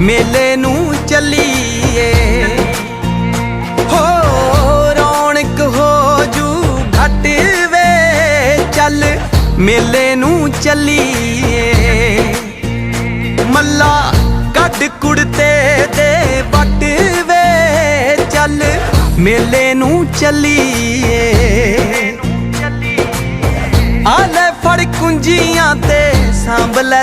ਮੇਲੇ ਨੂੰ ਚੱਲੀਏ। ਹੋ ਰੌਣਕ ਹੋ ਜੂ ਘਟ ਵੇ, ਚੱਲ ਮੇਲੇ ਨੂੰ ਚੱਲੀਏ। ਮੱਲਾ ਕੱਢ ਕੁੜਤੇ ਦੇ ਵੱਟ ਵੇ, ਚੱਲ ਮੇਲੇ ਨੂੰ ਚੱਲੀਏ। ਆ ਫੜ ਕੁੰਜੀਆਂ ਤੇ, ਸਾਂਭ ਲੈ